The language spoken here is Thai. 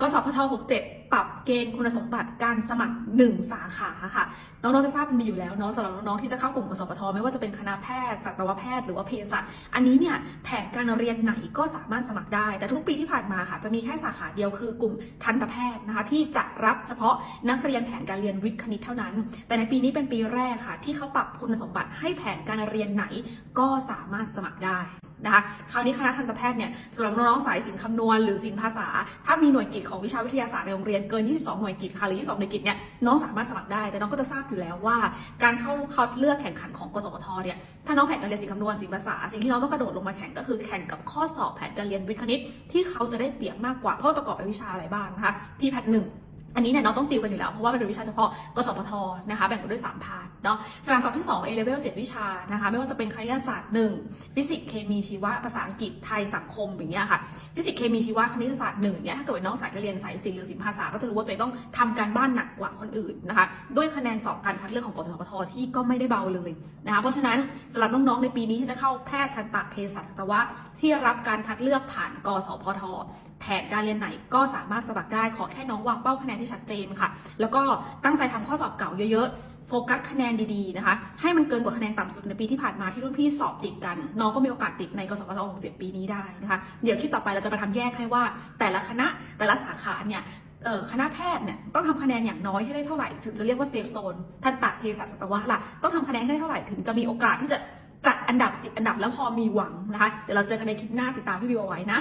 กสพท67 ปรับเกณฑ์คุณสมบัติการสมัคร 1 สาขาค่ะน้องๆจะทราบกันดีอยู่แล้วเนาะสำหรับน้องๆที่จะเข้ากลุ่มกสพทไม่ว่าจะเป็นคณะแพทย์สัตวแพทย์หรือว่าเภสัชอันนี้เนี่ยแผนการเรียนไหนก็สามารถสมัครได้ แต่ทุกปีที่ผ่านมาค่ะ จะมีแค่สาขาเดียวคือกลุ่มทันตแพทย์นะคะ ที่จะรับเฉพาะนักเรียนแผนการเรียนวิทย์คณิตเท่านั้น แต่ในปีนี้เป็นปีแรกค่ะ ที่เขาปรับคุณสมบัติให้แผนการเรียนไหนก็สามารถสมัครได้ นะคะคราวนี้คณะทันตแพทย์เนี่ยสำหรับน้องๆสายศิลป์คำนวณหรือศิลป์ภาษา ถ้ามีหน่วยกิตของวิชาวิทยาศาสตร์ในโรงเรียนเกิน 22 หน่วยกิตค่ะหรือ 22 หน่วยกิตเนี่ยน้องสามารถสมัครได้ แต่น้องก็จะทราบอยู่แล้วว่า การเข้าคัดเลือกแข่งขันของกสพทเนี่ยถ้าน้องแข่งการเรียนศิลป์คำนวณศิลป์ภาษา สิ่งที่น้องต้องกระโดดลงมาแข่งก็คือแข่งกับข้อสอบแผนการเรียนวิทย์คณิตที่เขาจะได้เปรียบมากกว่าเพราะประกอบไปวิชาอะไรบ้างนะคะที่แพทหนึ่ง อันนี้เนี่ยน้องต้องติวกันอยู่แล้ว เพราะว่าเป็นวิชาเฉพาะกสพทนะคะแบ่งเป็นด้วย 3 พาร์ทเนาะสนามสอบที่ 2 A level 7 วิชานะคะไม่ว่าจะเป็นคณิตศาสตร์ 1 ฟิสิกส์เคมีชีวะภาษาอังกฤษไทยสังคมอย่างเงี้ยค่ะฟิสิกส์เคมีชีวะคณิตศาสตร์หนึ่งเนี่ยถ้าเกิดว่าน้องสายการเรียนสายศิลป์หรือศิลป์ภาษาก็จะรู้ว่าตัวเองต้องทำการบ้านหนักกว่าคนอื่นนะคะด้วยคะแนนสอบการคัดเลือกของกสพทที่ก็ไม่ได้เบาเลยนะคะเพราะฉะนั้นสำหรับน้องๆในปีนี้ที่จะเข้าแพทย์ทันตเภสัชสัตวะที่รับการคัดเลือกผ่านกสพทแผนการเรียนไหนก็สามารถสมัครได้ขอแค่น้องวางเป้าคะแนนที่ชัดเจนค่ะ แล้วก็ตั้งใจทำข้อสอบเก่าเยอะๆ โฟกัสคะแนนดีๆนะคะ ให้มันเกินกว่าคะแนนต่ำสุดในปีที่ผ่านมาที่รุ่นพี่สอบติดกัน น้องก็มีโอกาสติดในกสพท67 ปีนี้ได้นะคะ เดี๋ยวคลิปต่อไปเราจะมาทำแยกให้ว่า แต่ละคณะแต่ละสาขาเนี่ยคณะแพทย์เนี่ยต้องทำคะแนนอย่างน้อยให้ได้เท่าไหร่ ถึงจะเรียกว่าเซฟโซนทันตะเภสัชสัตวะล่ะต้องทำคะแนนให้ได้เท่าไหร่ถึงจะมีโอกาสที่จะจัดอันดับ 10 อันดับแล้วพอมีหวังนะคะ เดี๋ยวเราเจอกันในคลิปหน้าติดตามพี่บิวเอาไว้นะ